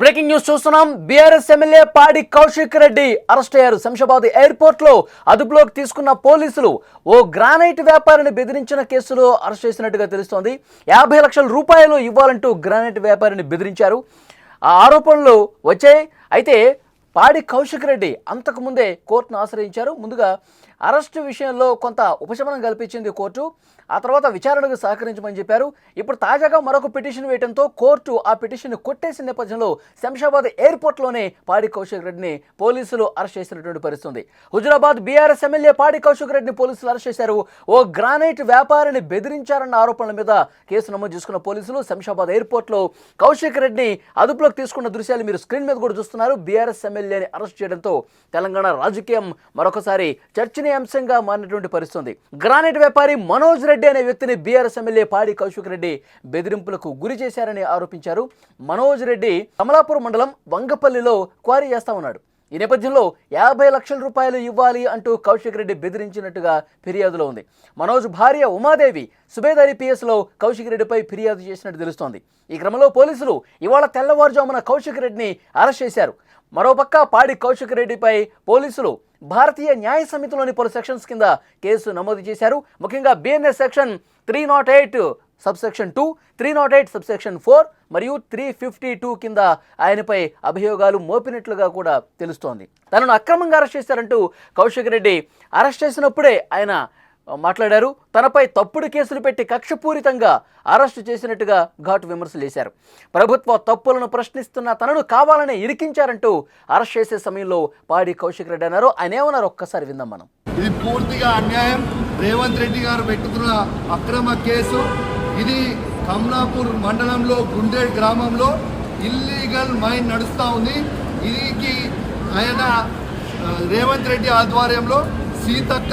Breaking news చూస్తున్నాం. BRS MLA Padi Kaushik Reddy arrest అయ్యారు. శంషాబాద్ ఎయిర్పోర్ట్లో అదుపులోకి తీసుకున్న పోలీసులు ఓ గ్రానైట్ వ్యాపారిని బెదిరించిన కేసులో అరెస్ట్ చేసినట్టుగా తెలుస్తోంది. యాభై లక్షల రూపాయలు ఇవ్వాలంటూ గ్రానైట్ వ్యాపారిని బెదిరించారు. ఆ ఆరోపణలు వచ్చాయి. అయితే పాడి కౌశిక్ రెడ్డి అంతకుముందే కోర్టును ఆశ్రయించారు. ముందుగా అరెస్టు విషయంలో కొంత ఉపశమనం కల్పించింది కోర్టు. ఆ తర్వాత విచారణకు సహకరించమని చెప్పారు. ఇప్పుడు తాజాగా మరొక పిటిషన్ వేయడంతో కోర్టు ఆ పిటిషన్ కొట్టేసిన నేపథ్యంలో శంషాబాద్ ఎయిర్పోర్ట్లోనే పాడి కౌశిక్ రెడ్డిని పోలీసులు అరెస్ట్ చేసినటువంటి పరిస్థితి ఉంది హుజురాబాద్ బీఆర్ఎస్ ఎమ్మెల్యే పాడి కౌశిక్ రెడ్డిని పోలీసులు అరెస్ట్ చేశారు. ఓ గ్రానైట్ వ్యాపారిని బెదిరించారన్న ఆరోపణల మీద కేసు నమోదు చేసుకున్న పోలీసులు శంషాబాద్ ఎయిర్పోర్ట్లో కౌశిక్ రెడ్డిని అదుపులోకి తీసుకున్న దృశ్యాలు మీరు స్క్రీన్ మీద కూడా చూస్తున్నారు. బీఆర్ఎస్ ఎమ్మెల్యేని అరెస్ట్ చేయడంతో తెలంగాణ రాజకీయం మరొకసారి చర్చనీయాంశంగా మారినటువంటి పరిస్థితి ఉంది గ్రానైట్ వ్యాపారి మనోజ్ రెడ్డి అనే వ్యక్తిని బీఆర్ఎస్ ఎమ్మెల్యే పాడి కౌశిక్ రెడ్డి బెదిరింపులకు గురి చేశారని ఆరోపించారు. మనోజ్ రెడ్డి కమలాపూర్ మండలం వంగపల్లిలో క్వారీ చేస్తా ఉన్నాడు. ఈ నేపథ్యంలో యాభై లక్షల రూపాయలు ఇవ్వాలి అంటూ కౌశిక్ రెడ్డి బెదిరించినట్టుగా ఫిర్యాదులో ఉంది. మనోజ్ భార్య ఉమాదేవి సుబేదారి పిఎస్లో కౌశిక్ రెడ్డిపై ఫిర్యాదు చేసినట్టు తెలుస్తోంది. ఈ క్రమంలో పోలీసులు ఇవాళ తెల్లవారుజామున కౌశిక్ రెడ్డిని అరెస్ట్ చేశారు. మరోపక్క పాడి కౌశిక్ రెడ్డిపై పోలీసులు భారతీయ న్యాయ సమితిలోని పలు సెక్షన్స్ కింద కేసు నమోదు చేశారు. ముఖ్యంగా BNS section three not eight subsection two three not eight subsection four మరియు త్రీ ఫిఫ్టీ టూ కింద ఆయనపై అభియోగాలు మోపినట్లుగా కూడా తెలుస్తోంది. తనను అక్రమంగా అరెస్ట్ చేశారంటూ కౌశిక్ రెడ్డి అరెస్ట్ చేసినప్పుడే ఆయన మాట్లాడారు. తనపై తప్పుడు కేసులు పెట్టి కక్షపూరితంగా అరెస్టు చేసినట్టుగా ఘాటు విమర్శలు చేశారు ప్రభుత్వ తప్పులను ప్రశ్నిస్తున్న తనను కావాలనే ఇరికించారంటూ అరెస్ట్ చేసే సమయంలో పాడి కౌశిక్ రెడ్డి అన్నారు. ఆయన ఏమన్నారు? ఒక్కసారి విందాం మనం. ఇది పూర్తిగా అన్యాయం. రేవంత్ రెడ్డి గారు పెట్టుకున్న అక్రమ కేసు. ఇది కమలాపూర్ మండలంలో గుండేడ్ గ్రామంలో ఇల్లీగల్ మైన్ నడుస్తూ ఉంది. ఇది ఆయన రేవంత్ రెడ్డి ఆధ్వర్యంలో సీతక్క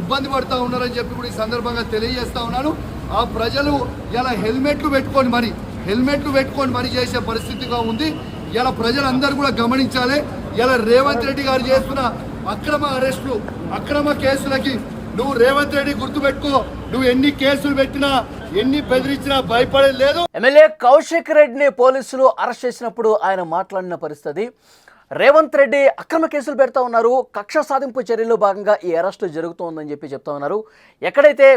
ఇబ్బంది పడుతూ ఉన్నారని చెప్పి కూడా ఈ సందర్భంగా తెలియజేస్తూ ఉన్నాను. ఆ ప్రజలు ఇలా హెల్మెట్లు పెట్టుకొని మరి హెల్మెట్లు పెట్టుకొని మరి చేసే పరిస్థితిగా ఉంది. ఇలా ప్రజలందరూ కూడా గమనించాలి. ఇలా రేవంత్ రెడ్డి గారు చేస్తున్న అక్రమ అరెస్టులు అక్రమ కేసులకి నువ్వు రేవంత్ రెడ్డి గుర్తుపెట్టుకో. నువ్వు ఎన్ని కేసులు పెట్టినా ఎన్ని బెదిరించినా భయపడలేదు ఎమ్మెల్యే కౌశిక్ రెడ్డిని పోలీసులు అరెస్ట్ చేసినప్పుడు ఆయన మాట్లాడిన పరిస్థితి రేవంత్ రెడ్డి అక్రమ కేసులు పెడతా ఉన్నారు. కక్ష సాధింపు చర్యల్లో భాగంగా ఈ అరెస్టు జరుగుతోందని చెప్పి చెప్తా ఉన్నారు. ఎక్కడైతే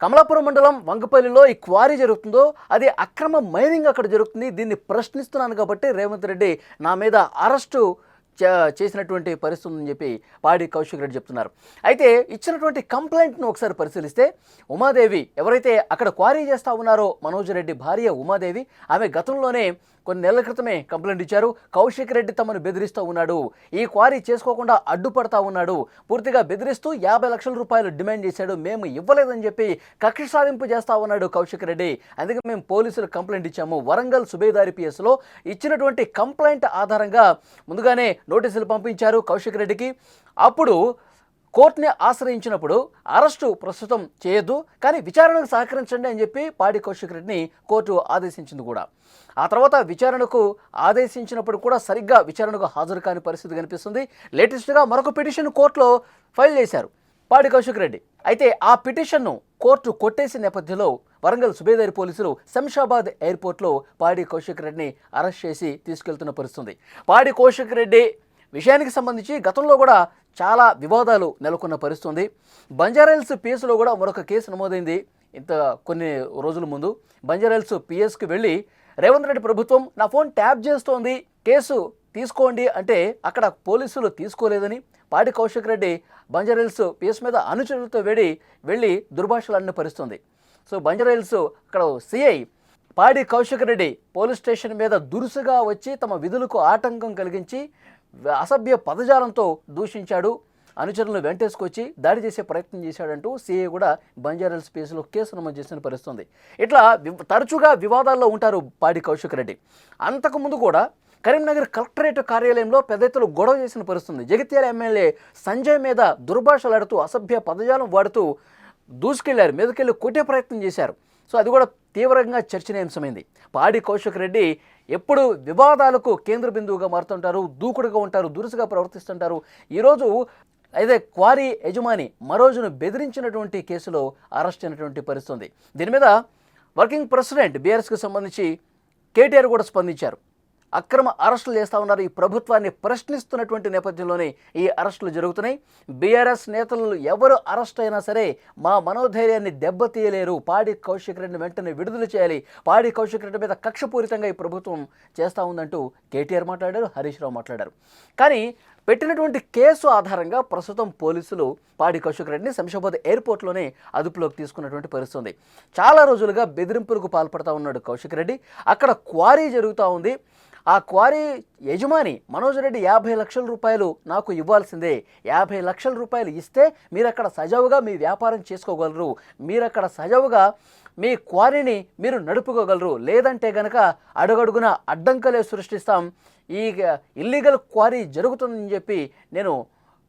కమలాపురం మండలం వంగపల్లిలో ఈ క్వారీ జరుగుతుందో అది అక్రమ మైనింగ్ అక్కడ జరుగుతుంది. దీన్ని ప్రశ్నిస్తున్నాను కాబట్టి రేవంత్ రెడ్డి నా మీద అరెస్టు చే- చేసినటువంటి పరిస్థితి ఉందని చెప్పి పాడి కౌశిక్ రెడ్డి చెప్తున్నారు. అయితే ఇచ్చినటువంటి కంప్లైంట్ను ఒకసారి పరిశీలిస్తే ఉమాదేవి ఎవరైతే అక్కడ క్వారీ చేస్తా ఉన్నారో మనోజ్ రెడ్డి భార్య ఉమాదేవి ఆమె గతంలోనే కొన్ని నెలల క్రితమే కంప్లైంట్ ఇచ్చారు. కౌశిక్ రెడ్డి తమను బెదిరిస్తూ ఉన్నాడు. ఈ క్వారీ చేసుకోకుండా అడ్డుపడతా ఉన్నాడు. పూర్తిగా బెదిరిస్తూ యాభై లక్షల రూపాయలు డిమాండ్ చేశాడు. మేము ఇవ్వలేదని చెప్పి కక్ష సాధింపు చేస్తా ఉన్నాడు కౌశిక్ రెడ్డి. అందుకే మేము పోలీసులు కంప్లైంట్ ఇచ్చాము. వరంగల్ సుబేదారి పిఎస్లో ఇచ్చినటువంటి కంప్లైంట్ ఆధారంగా ముందుగానే నోటీసులు పంపించారు కౌశిక్ రెడ్డికి. అప్పుడు కోర్టుని ఆశ్రయించినప్పుడు అరెస్టు ప్రస్తుతం చేయొద్దు కానీ విచారణకు సహకరించండి అని చెప్పి పాడి కౌశిక్ రెడ్డిని కోర్టు ఆదేశించింది కూడా. ఆ తర్వాత విచారణకు ఆదేశించినప్పుడు కూడా సరిగ్గా విచారణకు హాజరు కాని పరిస్థితి కనిపిస్తుంది. లేటెస్ట్గా మరొక పిటిషన్ కోర్టులో ఫైల్ చేశారు పాడి కౌశిక్ రెడ్డి. అయితే ఆ పిటిషన్ను కోర్టు కొట్టేసిన నేపథ్యంలో వరంగల్ సుబేదారి పోలీసులు శంషాబాద్ ఎయిర్పోర్ట్లో పాడి కౌశిక్ రెడ్డిని అరెస్ట్ చేసి తీసుకెళ్తున్న పరిస్థితుంది. పాడి కౌశిక్ రెడ్డి విషయానికి సంబంధించి గతంలో కూడా చాలా వివాదాలు నెలకొన్న పరిస్థితుంది. బంజారాహిల్స్ పిఎస్లో కూడా మరొక కేసు నమోదైంది. ఇంత కొన్ని రోజుల ముందు బంజారాహిల్స్ పిఎస్కి వెళ్ళి రేవంత్ రెడ్డి ప్రభుత్వం నా ఫోన్ ట్యాప్ చేస్తోంది కేసు తీసుకోండి అంటే అక్కడ పోలీసులు తీసుకోలేదని పాడి కౌశిక్ రెడ్డి బంజారాహిల్స్ పిఎస్ మీద అనుచరులతో వేడి వెళ్ళి దుర్భాషలన్నీ పరిస్తుంది సో బంజారాహిల్స్ అక్కడ సిఐ పాడి కౌశిక్ రెడ్డి పోలీస్ స్టేషన్ మీద దురుసుగా వచ్చి తమ విధులకు ఆటంకం కలిగించి అసభ్య పదజాలంతో దూషించాడు. అనుచరులను వెంటేసుకొచ్చి దాడి చేసే ప్రయత్నం చేశాడంటూ సీఏ కూడా బంజారాల్ స్పేస్లో కేసు నమోదు చేసిన పరిస్థితుంది ఇట్లా వి- తరచుగా వివాదాల్లో ఉంటారు పాడి కౌశిక్ రెడ్డి. అంతకుముందు కూడా కరీంనగర్ కలెక్టరేట్ కార్యాలయంలో పెద్ద ఎత్తున గొడవ చేసిన పరిస్థితుంది జగిత్యాల ఎమ్మెల్యే సంజయ్ మీద దుర్భాషలాడుతూ అసభ్య పదజాలం వాడుతూ దూసుకెళ్ళారు. మీదకెళ్ళి కొట్టే ప్రయత్నం చేశారు. సో అది కూడా తీవ్రంగా చర్చనీయాంశమైంది. పాడి కౌశిక్ రెడ్డి ఎప్పుడు వివాదాలకు కేంద్ర బిందువుగా మారుతుంటారు దూకుడుగా ఉంటారు దురుసుగా ప్రవర్తిస్తుంటారు. ఈరోజు అయితే క్వారీ యజమాని మరోజును బెదిరించినటువంటి కేసులో అరెస్ట్ అయినటువంటి పరిస్థితి ఉంది దీని మీద వర్కింగ్ ప్రెసిడెంట్ బీఆర్ఎస్కి సంబంధించి కేటీఆర్ కూడా స్పందించారు. అక్రమ అరెస్టులు చేస్తూ ఉన్నారు. ఈ ప్రభుత్వాన్ని ప్రశ్నిస్తున్నటువంటి నేపథ్యంలోనే ఈ అరెస్టులు జరుగుతున్నాయి. బీఆర్ఎస్ నేతలు ఎవరు అరెస్ట్ అయినా సరే మా మనోధైర్యాన్ని దెబ్బతీయలేరు. పాడి కౌశిక్ రెడ్డిని వెంటనే విడుదల చేయాలి. పాడి కౌశిక్ రెడ్డి మీద కక్షపూరితంగా ఈ ప్రభుత్వం చేస్తూ ఉందంటూ కేటీఆర్ మాట్లాడారు హరీష్ రావు మాట్లాడారు. కానీ పెట్టినటువంటి కేసు ఆధారంగా ప్రస్తుతం పోలీసులు పాడి కౌశిక్ రెడ్డిని శంషాబాద్ ఎయిర్పోర్ట్లోనే అదుపులోకి తీసుకున్నటువంటి పరిస్థితి ఉంది. చాలా రోజులుగా బెదిరింపులకు పాల్పడతా ఉన్నాడు కౌశిక్ రెడ్డి. అక్కడ క్వారీ జరుగుతూ ఉంది. ఆ క్వారీ యజమాని మనోజ్ రెడ్డి యాభై లక్షల రూపాయలు నాకు ఇవ్వాల్సిందే. యాభై లక్షల రూపాయలు ఇస్తే మీరు అక్కడ సజావుగా మీ వ్యాపారం చేసుకోగలరు. మీరు అక్కడ సజావుగా మీ క్వారీని మీరు నడుపుకోగలరు. లేదంటే గనక అడుగడుగున అడ్డంకలే సృష్టిస్తాం. ఈ ఇల్లీగల్ క్వారీ జరుగుతుందని చెప్పి నేను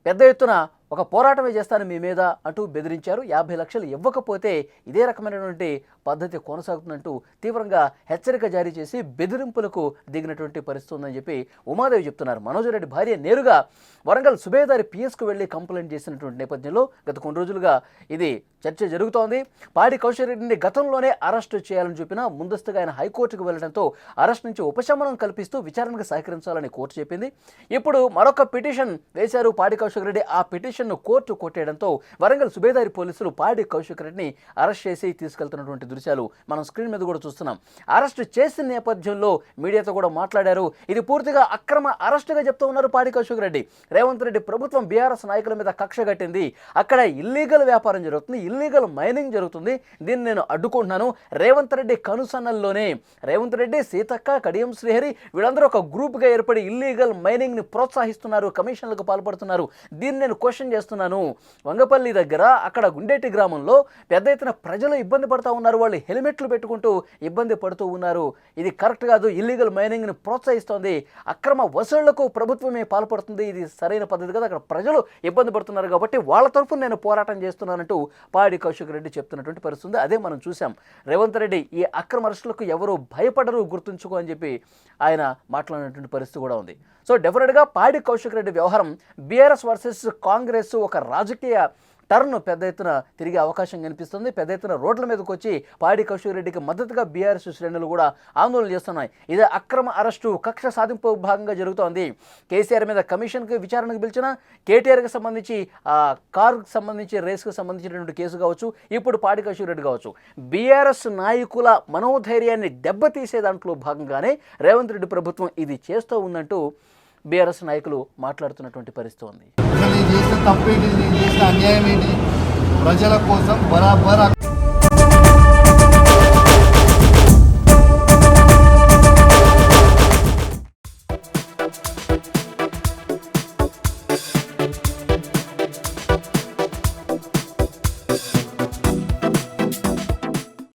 పెద్ద ఎత్తున ఒక పోరాటమే చేస్తాను మీ మీద అంటూ బెదిరించారు. యాభై లక్షలు ఇవ్వకపోతే ఇదే రకమైనటువంటి పద్ధతి కొనసాగుతుందంటూ తీవ్రంగా హెచ్చరిక జారీ చేసి బెదిరింపులకు దిగినటువంటి పరిస్థితి ఉందని చెప్పి ఉమాదేవి చెప్తున్నారు. మనోజ్ రెడ్డి భార్య నేరుగా వరంగల్ సుబేదారి పిఎస్కు వెళ్ళి కంప్లైంట్ చేసినటువంటి నేపథ్యంలో గత కొన్ని రోజులుగా ఇది చర్చ జరుగుతోంది. పాడి కౌశల్ రెడ్డిని గతంలోనే అరెస్టు చేయాలని చెప్పినా ముందస్తుగా ఆయన హైకోర్టుకు వెళ్ళడంతో అరెస్ట్ నుంచి ఉపశమనం కల్పిస్తూ విచారణకు సహకరించాలని కోర్టు చెప్పింది. ఇప్పుడు మరొక పిటిషన్ వేశారు పాడి కౌశిక్ రెడ్డి. ఆ పిటిషన్ పిటిషన్ను కోర్టు కొట్టేయడంతో వరంగల్ సుబేదారి పోలీసులు పాడి కౌశిక్ రెడ్డిని అరెస్ట్ చేసి తీసుకెళ్తున్నటువంటి దృశ్యాలు మనం స్క్రీన్ మీద కూడా చూస్తున్నాం. అరెస్ట్ చేసిన నేపథ్యంలో మీడియాతో కూడా మాట్లాడారు. ఇది పూర్తిగా అక్రమ అరెస్టుగా చెప్తూ ఉన్నారు పాడి కౌశిక్ రెడ్డి. రేవంత్ రెడ్డి ప్రభుత్వం బీఆర్ఎస్ నాయకుల మీద కక్ష కట్టింది. అక్కడ ఇల్లీగల్ వ్యాపారం జరుగుతుంది ఇల్లీగల్ మైనింగ్ జరుగుతుంది. దీన్ని నేను అడ్డుకుంటున్నాను. రేవంత్ రెడ్డి కనుసన్నల్లోనే. రేవంత్ రెడ్డి సీతక్క కడియం శ్రీహరి వీళ్ళందరూ ఒక గ్రూప్గా ఏర్పడి ఇల్లీగల్ మైనింగ్ని ప్రోత్సహిస్తున్నారు కమిషన్లకు పాల్పడుతున్నారు. దీన్ని నేను క్వశ్చన్ చేస్తున్నాను. వంగపల్లి దగ్గర అక్కడ గుండేటి గ్రామంలో పెద్ద ఎత్తున ప్రజలు ఇబ్బంది పడుతూ ఉన్నారు. వాళ్ళు హెల్మెట్లు పెట్టుకుంటూ ఇబ్బంది పడుతూ ఉన్నారు. ఇది కరెక్ట్ కాదు. ఇల్లీగల్ మైనింగ్ని ప్రోత్సహిస్తోంది. అక్రమ వసూళ్ళకు ప్రభుత్వమే పాల్పడుతుంది. ఇది సరైన పద్ధతి కాదు. అక్కడ ప్రజలు ఇబ్బంది పడుతున్నారు కాబట్టి వాళ్ళ తరఫున నేను పోరాటం చేస్తున్నానంటూ పాడి కౌశిక్ రెడ్డి చెప్తున్నటువంటి పరిస్థితి అదే మనం చూసాం రేవంత్ రెడ్డి ఈ అక్రమ అరెస్టులకు ఎవరు భయపడరు గుర్తుంచుకో అని చెప్పి ఆయన మాట్లాడినటువంటి పరిస్థితి కూడా ఉంది. సో డెఫినెట్గా పాడి కౌశిక్ రెడ్డి వ్యవహారం బీఆర్ఎస్ వర్సెస్ కాంగ్రెస్ ఒక రాజకీయ టర్న్ పెద్ద ఎత్తున తిరిగే అవకాశం కనిపిస్తుంది. పెద్ద ఎత్తున రోడ్ల మీదకి వచ్చి పాడి రెడ్డికి మద్దతుగా బీఆర్ఎస్ శ్రేణులు కూడా ఆందోళన చేస్తున్నాయి. ఇది అక్రమ అరెస్టు కక్ష సాధింపు భాగంగా జరుగుతోంది. కేసీఆర్ మీద కమిషన్కి విచారణకు పిలిచిన కేటీఆర్కి సంబంధించి ఆ కారుకు సంబంధించి రేస్కు సంబంధించినటువంటి కేసు కావచ్చు ఇప్పుడు పాడి రెడ్డి కావచ్చు. బీఆర్ఎస్ నాయకుల మనోధైర్యాన్ని దెబ్బతీసే దాంట్లో భాగంగానే రేవంత్ రెడ్డి ప్రభుత్వం ఇది చేస్తూ ఉందంటూ బీఆర్ఎస్ నాయకులు మాట్లాడుతున్నటువంటి పరిస్థితి ఉంది. నేను చేసిన తప్పేంటి? చేసిన అన్యాయం ఏంటి? ప్రజల కోసం బరాబర్